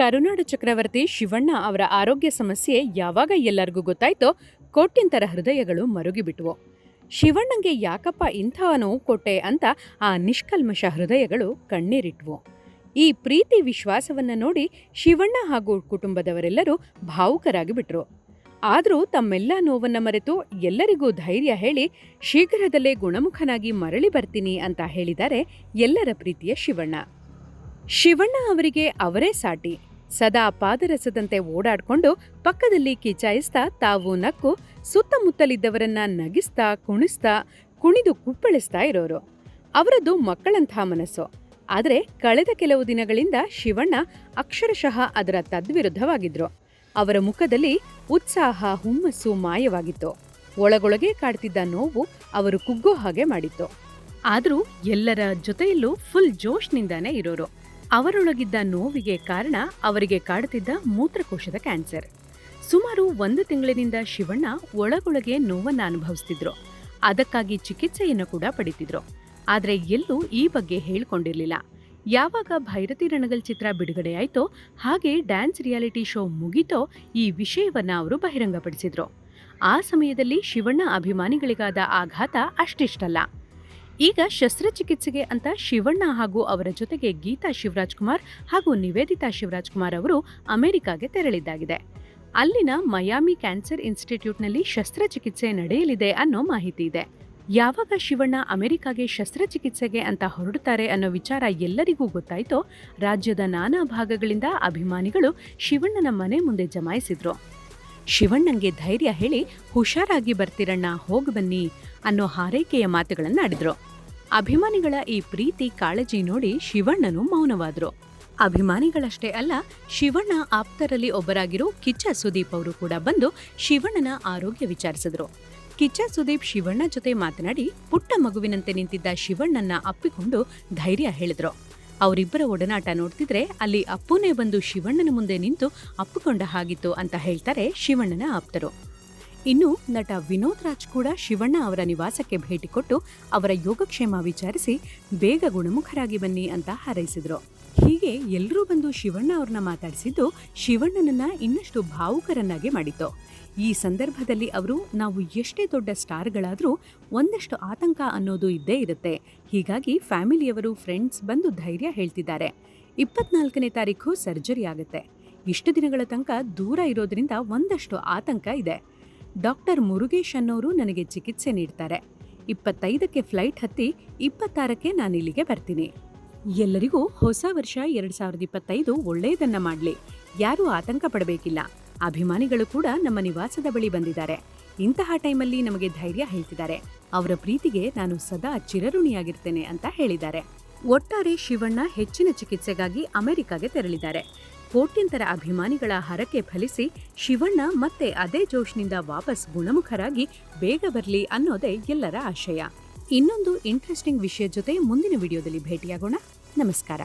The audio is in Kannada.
ಕರುನಾಡ ಚಕ್ರವರ್ತಿ ಶಿವಣ್ಣ ಅವರ ಆರೋಗ್ಯ ಸಮಸ್ಯೆ ಯಾವಾಗ ಎಲ್ಲರಿಗೂ ಗೊತ್ತಾಯ್ತೋ ಕೋಟ್ಯಂತರ ಹೃದಯಗಳು ಮರುಗಿಬಿಟ್ವು. ಶಿವಣ್ಣಂಗೆ ಯಾಕಪ್ಪ ಇಂಥ ನೋವು ಕೊಟ್ಟೆ ಅಂತ ಆ ನಿಷ್ಕಲ್ಮಶ ಹೃದಯಗಳು ಕಣ್ಣೀರಿಟ್ವು. ಈ ಪ್ರೀತಿ ವಿಶ್ವಾಸವನ್ನು ನೋಡಿ ಶಿವಣ್ಣ ಹಾಗೂ ಕುಟುಂಬದವರೆಲ್ಲರೂ ಭಾವುಕರಾಗಿ ಬಿಟ್ರು ಆದರೂ ತಮ್ಮೆಲ್ಲ ನೋವನ್ನು ಮರೆತು ಎಲ್ಲರಿಗೂ ಧೈರ್ಯ ಹೇಳಿ ಶೀಘ್ರದಲ್ಲೇ ಗುಣಮುಖನಾಗಿ ಮರಳಿ ಬರ್ತೀನಿ ಅಂತ ಹೇಳಿದ್ದಾರೆ ಎಲ್ಲರ ಪ್ರೀತಿಯ ಶಿವಣ್ಣ. ಶಿವಣ್ಣ ಅವರಿಗೆ ಅವರೇ ಸಾಟಿ. ಸದಾ ಪಾದರಸದಂತೆ ಓಡಾಡ್ಕೊಂಡು ಪಕ್ಕದಲ್ಲಿ ಕಿಚಾಯಿಸ್ತಾ ತಾವು ನಕ್ಕು ಸುತ್ತಮುತ್ತಲಿದ್ದವರನ್ನ ನಗಿಸ್ತಾ ಕುಣಿಸ್ತಾ ಕುಣಿದು ಕುಪ್ಪಳಿಸ್ತಾ ಇರೋರು. ಅವರದ್ದು ಮಕ್ಕಳಂಥ ಮನಸ್ಸು. ಆದರೆ ಕಳೆದ ಕೆಲವು ದಿನಗಳಿಂದ ಶಿವಣ್ಣ ಅಕ್ಷರಶಃ ಅದರ ತದ್ವಿರುದ್ಧವಾಗಿದ್ರು. ಅವರ ಮುಖದಲ್ಲಿ ಉತ್ಸಾಹ, ಹುಮ್ಮಸ್ಸು ಮಾಯವಾಗಿತ್ತು. ಒಳಗೊಳಗೆ ಕಾಡ್ತಿದ್ದ ನೋವು ಅವರು ಕುಗ್ಗೋ ಹಾಗೆ ಮಾಡಿತ್ತು. ಆದರೂ ಎಲ್ಲರ ಜೊತೆಯಲ್ಲೂ ಫುಲ್ ಜೋಶ್ನಿಂದಾನೇ ಇರೋರು. ಅವರೊಳಗಿದ್ದ ನೋವಿಗೆ ಕಾರಣ ಅವರಿಗೆ ಕಾಡುತ್ತಿದ್ದ ಮೂತ್ರಕೋಶದ ಕ್ಯಾನ್ಸರ್. ಸುಮಾರು ಒಂದು ತಿಂಗಳಿನಿಂದ ಶಿವಣ್ಣ ಒಳಗೊಳಗೆ ನೋವನ್ನು ಅನುಭವಿಸ್ತಿದ್ರು. ಅದಕ್ಕಾಗಿ ಚಿಕಿತ್ಸೆಯನ್ನು ಕೂಡ ಪಡಿತಿದ್ರು. ಆದರೆ ಎಲ್ಲೂ ಈ ಬಗ್ಗೆ ಹೇಳ್ಕೊಂಡಿರ್ಲಿಲ್ಲ. ಯಾವಾಗ ಭೈರತಿ ರಣಗಲ್ ಚಿತ್ರ ಬಿಡುಗಡೆಯಾಯ್ತೋ ಹಾಗೆ ಡ್ಯಾನ್ಸ್ ರಿಯಾಲಿಟಿ ಶೋ ಮುಗಿತೋ ಈ ವಿಷಯವನ್ನು ಅವರು ಬಹಿರಂಗಪಡಿಸಿದ್ರು. ಆ ಸಮಯದಲ್ಲಿ ಶಿವಣ್ಣ ಅಭಿಮಾನಿಗಳಿಗಾದ ಆಘಾತ ಅಷ್ಟಿಷ್ಟಲ್ಲ. ಈಗ ಶಸ್ತ್ರಚಿಕಿತ್ಸೆಗೆ ಅಂತ ಶಿವಣ್ಣ ಹಾಗೂ ಅವರ ಜೊತೆಗೆ ಗೀತಾ ಶಿವರಾಜ್ ಕುಮಾರ್ ಹಾಗೂ ನಿವೇದಿತಾ ಶಿವರಾಜ್ ಕುಮಾರ್ ಅವರು ಅಮೆರಿಕಾಗೆ ತೆರಳಿದ್ದಾಗಿದೆ. ಅಲ್ಲಿನ ಮಯಾಮಿ ಕ್ಯಾನ್ಸರ್ ಇನ್ಸ್ಟಿಟ್ಯೂಟ್ನಲ್ಲಿ ಶಸ್ತ್ರಚಿಕಿತ್ಸೆ ನಡೆಯಲಿದೆ ಅನ್ನೋ ಮಾಹಿತಿ ಇದೆ. ಯಾವಾಗ ಶಿವಣ್ಣ ಅಮೆರಿಕಾಗೆ ಶಸ್ತ್ರಚಿಕಿತ್ಸೆಗೆ ಅಂತ ಹೊರಡುತ್ತಾರೆ ಅನ್ನೋ ವಿಚಾರ ಎಲ್ಲರಿಗೂ ಗೊತ್ತಾಯ್ತೋ, ರಾಜ್ಯದ ನಾನಾ ಭಾಗಗಳಿಂದ ಅಭಿಮಾನಿಗಳು ಶಿವಣ್ಣನ ಮನೆ ಮುಂದೆ ಜಮಾಯಿಸಿದ್ರು. ಶಿವಣ್ಣಂಗೆ ಧೈರ್ಯ ಹೇಳಿ, ಹುಷಾರಾಗಿ ಬರ್ತಿರಣ್ಣ, ಹೋಗಿ ಬನ್ನಿ ಅನ್ನೋ ಹಾರೈಕೆಯ ಮಾತುಗಳನ್ನಾಡಿದ್ರು. ಅಭಿಮಾನಿಗಳ ಈ ಪ್ರೀತಿ ಕಾಳಜಿ ನೋಡಿ ಶಿವಣ್ಣನು ಮೌನವಾದ್ರು. ಅಭಿಮಾನಿಗಳಷ್ಟೇ ಅಲ್ಲ, ಶಿವಣ್ಣ ಆಪ್ತರಲ್ಲಿ ಒಬ್ಬರಾಗಿರೋ ಕಿಚ್ಚ ಸುದೀಪ್ ಅವರು ಕೂಡ ಬಂದು ಶಿವಣ್ಣನ ಆರೋಗ್ಯ ವಿಚಾರಿಸಿದ್ರು. ಕಿಚ್ಚ ಸುದೀಪ್ ಶಿವಣ್ಣ ಜೊತೆ ಮಾತನಾಡಿ ಪುಟ್ಟ ಮಗುವಿನಂತೆ ನಿಂತಿದ್ದ ಶಿವಣ್ಣನ ಅಪ್ಪಿಕೊಂಡು ಧೈರ್ಯ ಹೇಳಿದ್ರು. ಅವರಿಬ್ಬರ ಒಡನಾಟ ನೋಡ್ತಿದ್ರೆ ಅಲ್ಲಿ ಅಪ್ಪುನೇ ಬಂದು ಶಿವಣ್ಣನ ಮುಂದೆ ನಿಂತು ಅಪ್ಪಿಕೊಂಡ ಹಾಗಿತ್ತು ಅಂತ ಹೇಳ್ತಾರೆ ಶಿವಣ್ಣನ ಆಪ್ತರು. ಇನ್ನು ನಟ ವಿನೋದ್ ರಾಜ್ ಕೂಡ ಶಿವಣ್ಣ ಅವರ ನಿವಾಸಕ್ಕೆ ಭೇಟಿ ಕೊಟ್ಟು ಅವರ ಯೋಗಕ್ಷೇಮ ವಿಚಾರಿಸಿ ಬೇಗ ಗುಣಮುಖರಾಗಿ ಬನ್ನಿ ಅಂತ ಹಾರೈಸಿದ್ರು. ಹೀಗೆ ಎಲ್ಲರೂ ಬಂದು ಶಿವಣ್ಣ ಅವ್ರನ್ನ ಮಾತಾಡಿಸಿದ್ದು ಶಿವಣ್ಣನನ್ನ ಇನ್ನಷ್ಟು ಭಾವುಕರನ್ನಾಗಿ ಮಾಡಿತು ಈ ಸಂದರ್ಭದಲ್ಲಿ ಅವರು, ನಾವು ಎಷ್ಟೇ ದೊಡ್ಡ ಸ್ಟಾರ್ಗಳಾದರೂ ಒಂದಷ್ಟು ಆತಂಕ ಅನ್ನೋದು ಇದ್ದೇ ಇರುತ್ತೆ. ಹೀಗಾಗಿ ಫ್ಯಾಮಿಲಿಯವರು, ಫ್ರೆಂಡ್ಸ್ ಬಂದು ಧೈರ್ಯ ಹೇಳ್ತಿದ್ದಾರೆ. ಇಪ್ಪತ್ನಾಲ್ಕನೇ ತಾರೀಕು ಸರ್ಜರಿ ಆಗುತ್ತೆ. ಇಷ್ಟು ದಿನಗಳ ತನಕ ದೂರ ಇರೋದ್ರಿಂದ ಒಂದಷ್ಟು ಆತಂಕ ಇದೆ. ಡಾಕ್ಟರ್ ಮುರುಗೇಶ್ ಅನ್ನೋರು ನನಗೆ ಚಿಕಿತ್ಸೆ ನೀಡ್ತಾರೆ. ಇಪ್ಪತ್ತೈದಕ್ಕೆ ಫ್ಲೈಟ್ ಹತ್ತಿ ಇಪ್ಪತ್ತಾರಕ್ಕೆ ನಾನು ಇಲ್ಲಿಗೆ ಬರ್ತೀನಿ. ಎಲ್ಲರಿಗೂ ಹೊಸ ವರ್ಷ ಎರಡ್ ಸಾವಿರದ ಇಪ್ಪತ್ತೈದು ಒಳ್ಳೆಯದನ್ನ ಮಾಡಲಿ. ಯಾರೂ ಆತಂಕ ಪಡಬೇಕಿಲ್ಲ. ಅಭಿಮಾನಿಗಳು ಕೂಡ ನಮ್ಮ ನಿವಾಸದ ಬಳಿ ಬಂದಿದ್ದಾರೆ. ಇಂತಹ ಟೈಮಲ್ಲಿ ನಮಗೆ ಧೈರ್ಯ ಹೇಳ್ತಿದ್ದಾರೆ. ಅವರ ಪ್ರೀತಿಗೆ ನಾನು ಸದಾ ಚಿರಋಣಿಯಾಗಿರ್ತೇನೆ ಅಂತ ಹೇಳಿದ್ದಾರೆ. ಒಟ್ಟಾರೆ ಶಿವಣ್ಣ ಹೆಚ್ಚಿನ ಚಿಕಿತ್ಸೆಗಾಗಿ ಅಮೆರಿಕಾಗೆ ತೆರಳಿದ್ದಾರೆ. ಕೋಟ್ಯಂತರ ಅಭಿಮಾನಿಗಳ ಹರಕೆ ಫಲಿಸಿ ಶಿವಣ್ಣ ಮತ್ತೆ ಅದೇ ಜೋಶ್ನಿಂದ ವಾಪಸ್ ಗುಣಮುಖರಾಗಿ ಬೇಗ ಬರಲಿ ಅನ್ನೋದೇ ಎಲ್ಲರ ಆಶಯ. ಇನ್ನೊಂದು ಇಂಟ್ರೆಸ್ಟಿಂಗ್ ವಿಷಯ ಜೊತೆ ಮುಂದಿನ ವಿಡಿಯೋದಲ್ಲಿ ಭೇಟಿಯಾಗೋಣ. ನಮಸ್ಕಾರ.